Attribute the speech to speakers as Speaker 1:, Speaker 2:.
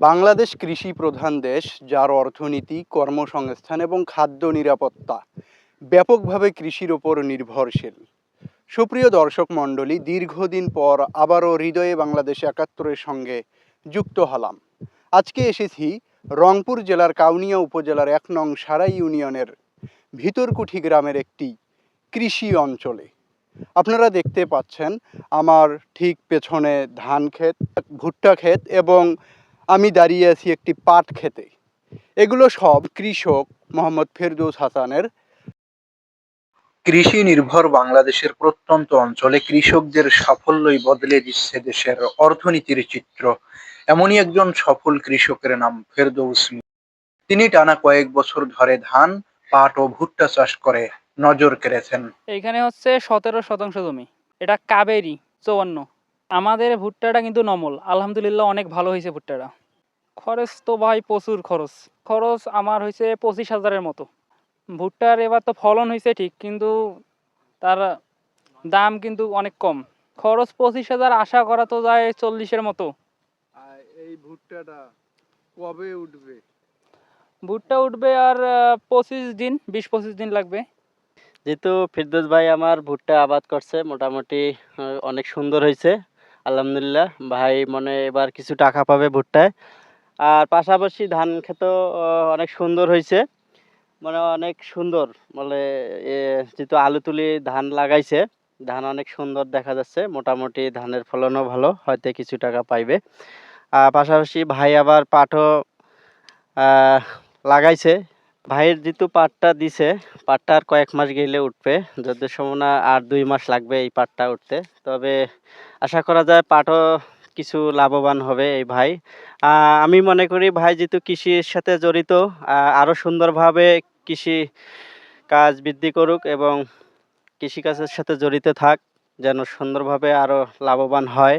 Speaker 1: বাংলাদেশ কৃষি প্রধান দেশ, যার অর্থনীতি, কর্মসংস্থান এবং খাদ্য নিরাপত্তা ব্যাপকভাবে কৃষির ওপর নির্ভরশীল। সুপ্রিয় দর্শক মণ্ডলী, দীর্ঘদিন পর আবারও হৃদয়ে বাংলাদেশ একাত্তরের সঙ্গে যুক্ত হলাম। আজকে এসেছি রংপুর জেলার কাউনিয়া উপজেলার এক নং সারাই ইউনিয়নের ভিতরকুঠি গ্রামের একটি কৃষি অঞ্চলে। আপনারা দেখতে পাচ্ছেন, আমার ঠিক পেছনে ধান ক্ষেত, ভুট্টা ক্ষেত এবং আমি দাঁড়িয়ে আছি একটি পাট খেতে। এগুলো সব কৃষক মোহাম্মদ ফেরদৌস হাসানের। কৃষি নির্ভর বাংলাদেশের প্রত্যন্ত অঞ্চলে কৃষকদের সাফল্যই বদলে দিচ্ছে দেশের অর্থনীতির চিত্র। এমনই একজন সফল কৃষকের নাম ফেরদৌস। তিনি টানা কয়েক বছর ধরে ধান পাট ও ভুট্টা চাষ করে নজর কেড়েছেন।
Speaker 2: এইখানে হচ্ছে সতেরো শতাংশ জমি। এটা কাবেরি চৌয়ান্ন। আমাদের ভুট্টাটা কিন্তু নমল। আলহামদুলিল্লাহ অনেক ভালো হয়েছে ভুট্টাটা। খরচ তো ভাই প্রচুর খরচ। খরচ আমার হয়েছে পঁচিশ হাজারের মতো। ভুট্টার এবার তো ফলন হয়েছে ঠিক কিন্তু তার দাম কিন্তু অনেক কম। খরচ পঁচিশ হাজার আশা করা তো যায় চল্লিশের মতো।
Speaker 1: এই ভুট্টাটা কবে উঠবে?
Speaker 2: ভুট্টা উঠবে আর পঁচিশ দিন বিশ পঁচিশ দিন লাগবে।
Speaker 3: যেহেতু ফিরদোস ভাই আমার ভুট্টা আবাদ করছে মোটামুটি অনেক সুন্দর হয়েছে। আলহামদুলিল্লাহ ভাই মনে এবার কিছু টাকা পাবে ভুট্টায়। আর পাশাপাশি ধান আহ, অনেক সুন্দর হয়েছে। মানে অনেক সুন্দর মানে যেহেতু আলু তুলি ধান লাগাইছে ধান অনেক সুন্দর দেখা যাচ্ছে। মোটামুটি ধানের ফলনও ভালো হয়তো কিছু টাকা পাইবে। আর পাশাপাশি ভাই আবার পাটও লাগাইছে। ভাইয়ের যেহেতু পাটটা দিছে, পাটটা আর কয়েক মাস গেলে উঠবে। যদি সম্ভাবনা আর দুই মাস লাগবে এই পাটটা উঠতে। তবে আশা করা যায় পাটও কিছু লাভবান হবে এই ভাই। আমি মনে করি ভাই যেহেতু কৃষির সাথে জড়িত আরও সুন্দরভাবে কৃষি কাজ বৃদ্ধি করুক এবং কৃষিকাজের সাথে জড়িত থাক, যেন সুন্দরভাবে আরও লাভবান হয়।